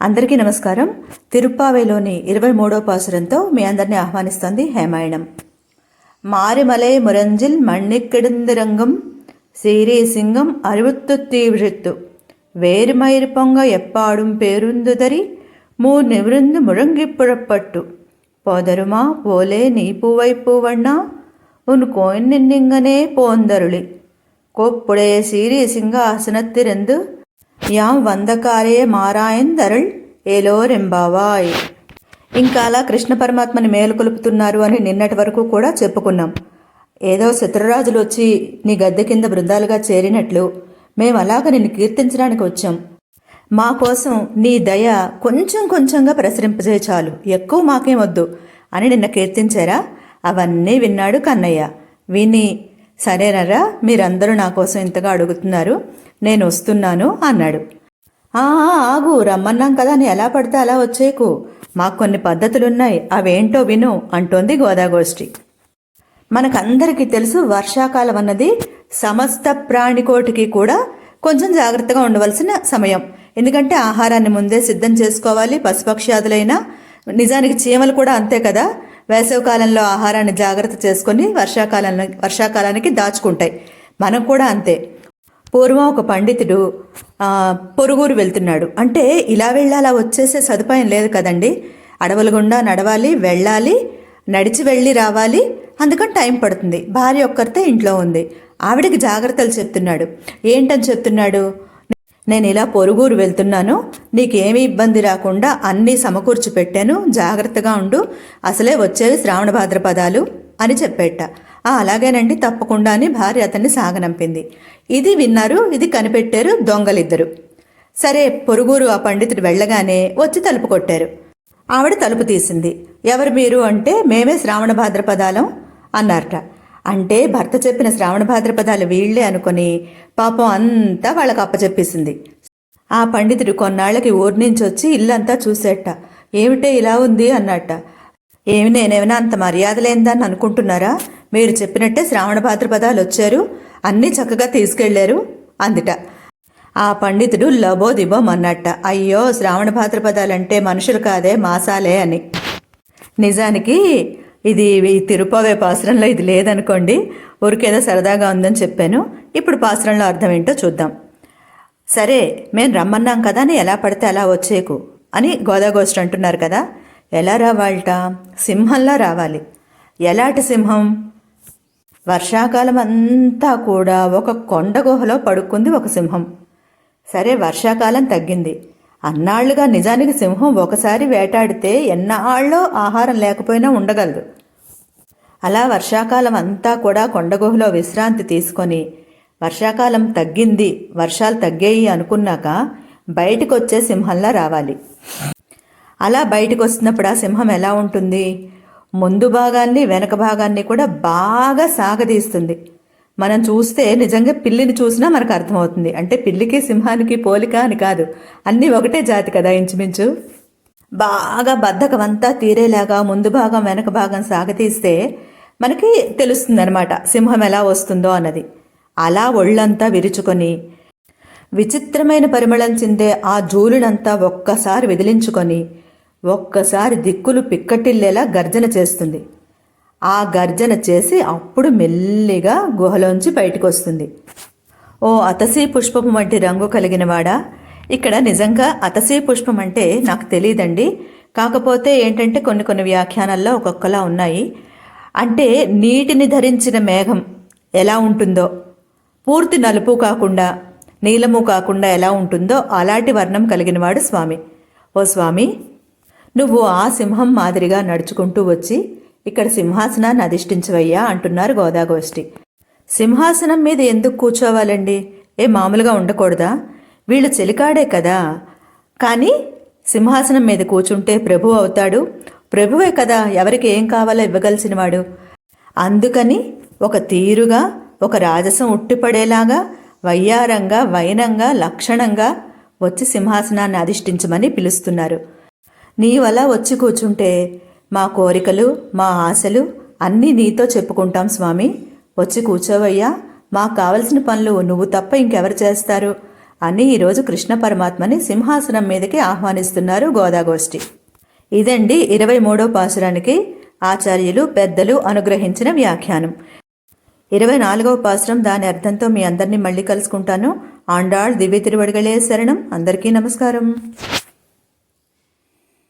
అందరికీ నమస్కారం. తిరుప్పావేలోని ఇరవై మూడో పాసురంతో మీ అందరినీ ఆహ్వానిస్తోంది హేమాయణం. మారిమలై మురంజిల్ మణిక్కిడిందిరంగం సింగం అరివుత్తు తీవిழிత్తు వేరుమైరు పొంగ ఎప్పాడుం పేరుందుదరి మూ నివృందు ముழங்கிப்புழப்பட்டு పోదరుమా పోలే నీ పూవై వన్నా ఉన్ కోయిన్నింగనే పోందరుళి కొప్పుడే సీరీ రెందు యాం వందకారే మారాయందరൾ ఏలోరెంబావాయ్. ఇంకా అలా కృష్ణ పరమాత్మని మేలుకొలుపుతున్నారు అని నిన్నటి వరకు కూడా చెప్పుకున్నాం. ఏదో శత్రురాజులు వచ్చి నీ గద్దె కింద బృందాలుగా చేరినట్లు మేము అలాగ నిన్ను కీర్తించడానికి వచ్చాం. మా కోసం నీ దయ కొంచెం కొంచెంగా ప్రసరింపజే చాలు. ఎక్కువ మాకేమొద్దు అని నిన్న కీర్తించారా? అవన్నీ విన్నాడు కన్నయ్య. విని సరేనరా మీరందరూ నా కోసం ఇంతగా అడుగుతున్నారు నేను వస్తున్నాను అన్నాడు. ఆగు రమ్మన్నాం కదా అని ఎలా పడితే అలా వచ్చేకు. మాకు కొన్ని పద్ధతులున్నాయి అవేంటో విను అంటోంది గోదాగోష్ఠి. మనకందరికీ తెలుసు వర్షాకాలం అన్నది సమస్త ప్రాణికోటికి కూడా కొంచెం జాగ్రత్తగా ఉండవలసిన సమయం. ఎందుకంటే ఆహారాన్ని ముందే సిద్ధం చేసుకోవాలి పశుపక్ష్యాదులైనా నిజానికి చీమలు కూడా అంతే కదా. వేసవికాలంలో ఆహారాన్ని జాగ్రత్త చేసుకొని వర్షాకాలంలో వర్షాకాలానికి దాచుకుంటాయి. మనం కూడా అంతే. పూర్వం ఒక పండితుడు పొరుగురు వెళ్తున్నాడు. అంటే ఇలా వెళ్ళాలా వచ్చేసే సదుపాయం లేదు కదండి. అడవుల గుండా నడవాలి వెళ్ళాలి నడిచి వెళ్ళి రావాలి. అందుకని టైం పడుతుంది. భార్య ఒక్కరితే ఇంట్లో ఉంది. ఆవిడకి జాగ్రత్తలు చెప్తున్నాడు. ఏంటని చెప్తున్నాడు? నేను ఇలా పొరుగురు వెళ్తున్నాను. నీకేమీ ఇబ్బంది రాకుండా అన్నీ సమకూర్చి పెట్టాను. జాగ్రత్తగా ఉండు. అసలే వచ్చేవి శ్రావణ భాద్రపదాలు అని చెప్పేట. ఆ అలాగేనండి తప్పకుండా అని భార్య అతన్ని సాగనంపింది. ఇది విన్నారు ఇది కనిపెట్టారు దొంగలిద్దరు. సరే పొరుగురు ఆ పండితుడు వెళ్ళగానే వచ్చి తలుపు కొట్టారు. ఆవిడ తలుపు తీసింది. ఎవరు మీరు అంటే మేమే శ్రావణ భాద్రపదాలం అన్నారట. అంటే భర్త చెప్పిన శ్రావణ భాద్రపదాలు వీళ్ళే అనుకొని పాపం అంతా వాళ్ళకి అప్పచెప్పేసింది ఆ పండితుడు కొన్నాళ్ళకి ఊరి నుంచి వచ్చి ఇల్లంతా చూసేట. ఏమిటే ఇలా ఉంది అన్నట్ట. ఏమి నేనేమైనా అంత మర్యాద లేదని అనుకుంటున్నారా? మీరు చెప్పినట్టే శ్రావణ భాద్రపదాలు వచ్చారు అన్నీ చక్కగా తీసుకెళ్ళారు అందుట. ఆ పండితుడు లబోదిబోం అన్నట్ట అయ్యో శ్రావణ భాద్రపదాలంటే మనుషులు కాదే మాసాలే అని. నిజానికి ఇది ఈ తిరుపవే పాసురంలో ఇది లేదనుకోండి ఊరికేదో సరదాగా ఉందని చెప్పాను. ఇప్పుడు పాసురంలో అర్థం ఏంటో చూద్దాం. సరే మేము రమ్మన్నాం కదా అని ఎలా పడితే అలా వచ్చేకు అని గోదాగోష్ఠి అంటున్నారు కదా. ఎలా రావాలట? సింహంలా రావాలి. ఎలాంటి సింహం? వర్షాకాలం అంతా కూడా ఒక కొండ గుహలో పడుకుంది ఒక సింహం. సరే వర్షాకాలం తగ్గింది. అన్నాళ్ళుగా నిజానికి సింహం ఒకసారి వేటాడితే ఎన్నాళ్ళో ఆహారం లేకపోయినా ఉండగలదు. అలా వర్షాకాలం అంతా కూడా కొండగుహలో విశ్రాంతి తీసుకొని వర్షాకాలం తగ్గింది వర్షాలు తగ్గాయి అనుకున్నాక బయటకు వచ్చే సింహంలా రావాలి. అలా బయటకు వస్తున్నప్పుడు ఆ సింహం ఎలా ఉంటుంది? ముందు భాగాన్ని వెనక భాగాన్ని కూడా బాగా సాగదీస్తుంది. మనం చూస్తే నిజంగా పిల్లిని చూసినా మనకు అర్థమవుతుంది. అంటే పిల్లికి సింహానికి పోలిక అని కాదు. అన్నీ ఒకటే జాతి కదా ఇంచుమించు. బాగా బద్ధకం అంతా తీరేలాగా ముందు భాగం వెనక భాగం సాగతీస్తే మనకి తెలుస్తుంది అనమాట సింహం ఎలా వస్తుందో అన్నది. అలా ఒళ్ళంతా విరుచుకొని విచిత్రమైన పరిమళం చెందే ఆ జూలునంతా ఒక్కసారి విదిలించుకొని ఒక్కసారి దిక్కులు పిక్కటిల్లేలా గర్జన చేస్తుంది. ఆ గర్జన చేసి అప్పుడు మెల్లిగా గుహలోంచి బయటకు వస్తుంది ఓ అతసీ పుష్పం వంటి రంగు కలిగినవాడా? ఇక్కడ నిజంగా అతసీ పుష్పం అంటే నాకు తెలియదండి కాకపోతే ఏంటంటే కొన్ని కొన్ని వ్యాఖ్యానాల్లో ఒక్కొక్కలా ఉన్నాయి. అంటే నీటిని ధరించిన మేఘం ఎలా ఉంటుందో? పూర్తి నలుపు కాకుండా నీలము కాకుండా ఎలా ఉంటుందో అలాంటి వర్ణం కలిగినవాడు స్వామి. ఓ స్వామి నువ్వు ఆ సింహం మాదిరిగా నడుచుకుంటూ వచ్చి ఇక్కడ సింహాసనాన్ని అధిష్ఠించవయ్యా అంటున్నారు గోదాగోష్ఠి. సింహాసనం మీద ఎందుకు కూర్చోవాలండి? ఏ మామూలుగా ఉండకూడదా? వీళ్ళు చెలికాడే కదా. కానీ సింహాసనం మీద కూర్చుంటే ప్రభు అవుతాడు. ప్రభువే కదా ఎవరికి ఏం కావాలో ఇవ్వగలిసినవాడు. అందుకని ఒక తీరుగా ఒక రాజసం ఉట్టిపడేలాగా వయ్యారంగా వైనంగా లక్షణంగా వచ్చి సింహాసనాన్ని అధిష్ఠించమని పిలుస్తున్నారు. నీవలా వచ్చి కూర్చుంటే మా కోరికలు మా ఆశలు అన్నీ నీతో చెప్పుకుంటాం స్వామి. వచ్చి కూర్చోవయ్యా. మాకు కావలసిన పనులు నువ్వు తప్ప ఇంకెవరు చేస్తారు? అని ఈరోజు కృష్ణ పరమాత్మని సింహాసనం మీదకి ఆహ్వానిస్తున్నారు గోదాగోష్ఠి. ఇదండి ఇరవై మూడో పాసురానికి ఆచార్యులు పెద్దలు అనుగ్రహించిన వ్యాఖ్యానం. ఇరవై నాలుగవ పాసురం దాని అర్థంతో మీ అందరినీ మళ్ళీ కలుసుకుంటాను. ఆండాళ్ దివ్య తిరువడిగలే శరణం. అందరికీ నమస్కారం.